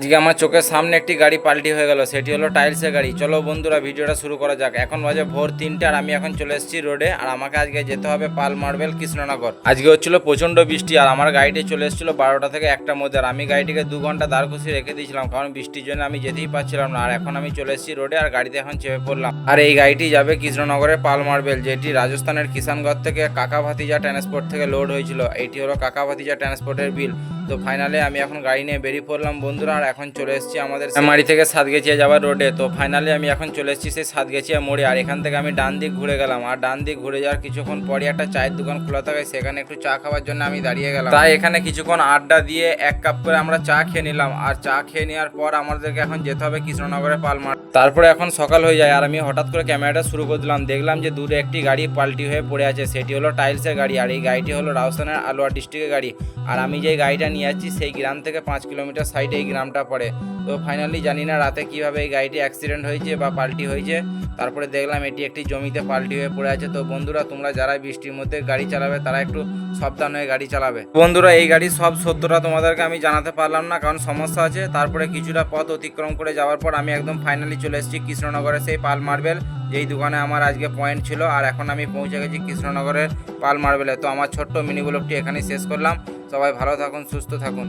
আজকে আমার চোখের সামনে একটি গাড়ি পাল্টি হয়ে গেল, সেটি হলো টাইলসের গাড়ি। চলো বন্ধুরা, ভিডিওটা শুরু করা যাক। এখন বাজে ভোর তিনটে আর আমি এখন চলে এসেছি রোডে। আর আমাকে আজকে যেতে হবে পাল মার্বেল কৃষ্ণনগর। আজকে হচ্ছিল প্রচণ্ড বৃষ্টি আর আমার গাড়িটি চলে এসেছিল বারোটা থেকে একটার মধ্যে। আর আমি গাড়িটিকে দু ঘণ্টা দাঁড় কষিয়ে রেখে দিয়েছিলাম, কারণ বৃষ্টির জন্য আমি যেতেই পারছিলাম না। আর এখন আমি চলে এসেছি রোডে আর গাড়িতে এখন চেপে পড়লাম। আর এই গাড়িটি যাবে কৃষ্ণনগরের পাল মার্বেল, যেটি রাজস্থানের কিষানগড় থেকে কাকা ভাতিজা ট্রান্সপোর্ট থেকে লোড হয়েছিল। এইটি হলো কাকা ভাতিজা ট্রান্সপোর্টের বিল। তো ফাইনালে আমি এখন গাড়ি নিয়ে বেরিয়ে পড়লাম, বন্ধুরা, আর এখন চলে এসেছি আমাদের মারি থেকে সাতগেছিয়া যাওয়ার রোডে তো ফাইনালি আমি এখন চলে এসেছি সেই সাতগেছিয়া মোড়ে, আর এখান থেকে আমি ডান দিক ঘুরে গেলাম। আর ডান দিক ঘুরে যাওয়ার কিছুক্ষণ পরে একটা চায়ের দোকান খোলা থাকে, সেখানে একটু চা খাওয়ার জন্য আমি দাঁড়িয়ে গেলাম। তাই এখানে কিছুক্ষণ আড্ডা দিয়ে এক কাপ করে আমরা চা খেয়ে নিলাম। আর চা খেয়ে নেওয়ার পর আমাদেরকে এখন যেতে হবে কৃষ্ণনগরে পালমার। তারপরে এখন সকাল হয়ে যায় আর আমি হঠাৎ করে ক্যামেরাটা শুরু করে দিলাম। দেখলাম যে দূরে একটি গাড়ি পাল্টি হয়ে পড়ে আছে। সেটি হলো টাইলসের গাড়ি আর এই গাড়িটি হলো রাজস্থানের আলোয়া ডিস্ট্রিক্টের গাড়ি। আর আমি যে গাড়িটা নিয়ে যাচ্ছি সেই গ্রাম থেকে পাঁচ কিলোমিটার সাইডে এই গ্রামটা পড়ে। তো ফাইনালি জানি না রাতে কীভাবে এই গাড়িটি অ্যাক্সিডেন্ট হয়েছে বা পাল্টি হয়েছে। তারপরে দেখলাম এটি একটি জমিতে পাল্টি হয়ে পড়ে আছে। তো বন্ধুরা, তোমরা যারা বৃষ্টির মধ্যে গাড়ি চালাবে, তারা একটু সাবধান হয়ে গাড়ি চালাবে। বন্ধুরা, এই গাড়ির সব সত্যটা তোমাদেরকে আমি জানাতে পারলাম না, কারণ সমস্যা আছে। তারপরে কিছুটা পথ অতিক্রম করে যাওয়ার পর আমি একদম ফাইনালি চলে এসেছি কৃষ্ণনগরের সেই পাল মার্বেল, যেই দোকানে আমার আজকে পয়েন্ট ছিল। আর এখন আমি পৌঁছে গেছি কৃষ্ণনগরের পাল মার্বেলে। তো আমার ছোট্ট মিনি ব্লগটি এখানেই শেষ করলাম। সবাই ভালো থাকুন, সুস্থ থাকুন।